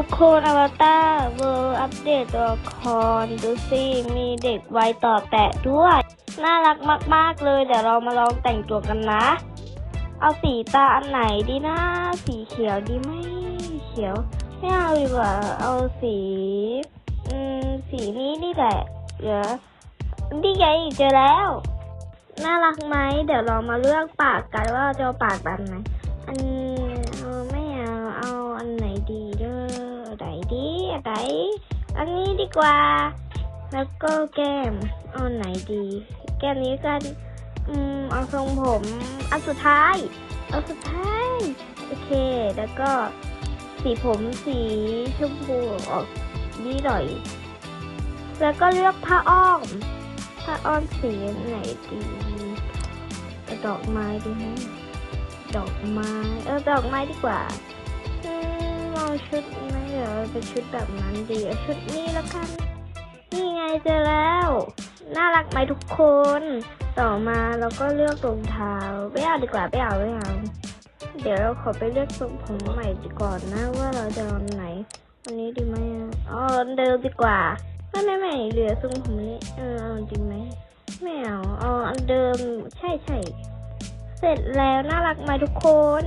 ทุกคนอวตารเวิร์อัปเดตตัวละครดูสิมีเด็กวัยต่อแตะด้วย น่ารักมาก ๆ เลย เดี๋ยวเรามาลองแต่งตัวกันนะ เอาสีตาอันไหนดีนะ สีเขียวดีไหมเขียว ไม่เอาดีกว่า เอาสี อืม สีนี้นี่แหละเดี๋ยวนี่ไงเจอแล้ว น่ารักไหม เดี๋ยวเรามาเลือกปากกันว่าเราจะเอาปากแบบไหน อันนี้ไม่ ไหน อันนี้ดีกว่า แล้วก็แก้มเอาไหนดี แก้มนี้กัน อืมเอาทรงผมอันสุดท้าย เอาสุดท้าย โอเค แล้วก็สีผมสีชมพูออกนี่หน่อย แล้วก็เลือกผ้าอ้อม ผ้าอ้อมสีไหนดีดอกไม้ดีไหมดอกไม้ เออ ดอกไม้ดีกว่า เอาชุดไหมเดี๋ยวเอาเป็นชุดแบบนั้นดีชุดนี้แล้วกัน นี่ไงเจอแล้ว น่ารักไหมทุกคน ต่อมาเราก็เลือกรองเท้าไม่เอาดีกว่าไม่เอาไม่เอาเดี๋ยวเราขอไปเลือกทรงผมใหม่ดีก่อนนะว่าเราจะเอาอันไหนอันนี้ดีไหมอ๋อเดิมดีกว่าไม่ไม่ไม่เหลือทรงผมนี้เออเอาดีไหมไม่เอาเอาอันเดิมใช่ใช่เสร็จแล้วน่ารักไหมทุกคน